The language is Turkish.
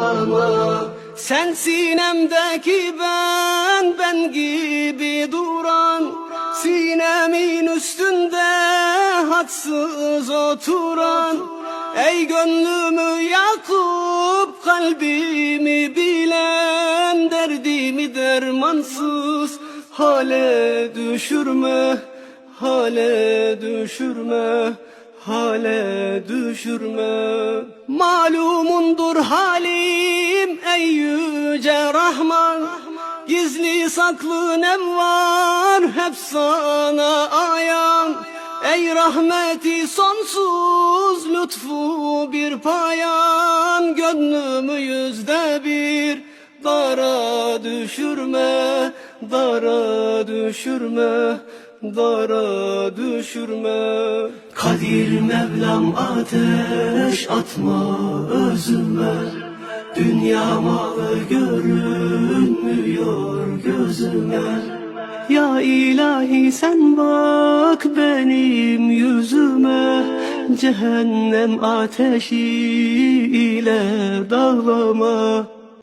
dağlama Sen sinemdeki ben, ben gibi duran Sinemin üstünde hadsız oturan. Ey gönlümü yakıp kalbimi bilen Derdimi dermansız hale düşürme Hale düşürme hale düşürme. Malumundur yüce Rahman Gizli saklı nem var hep sana ayan. Ey rahmeti sonsuz lütfu bir payan. Gönlümü yüzde bir dara düşürme Dara düşürme dara düşürme. Kadir Mevlam ateş atma özüme. Dünya malı görünmüyor gözüme Ya ilahi sen bak benim yüzüme. Cehennem ateşi ile dağlama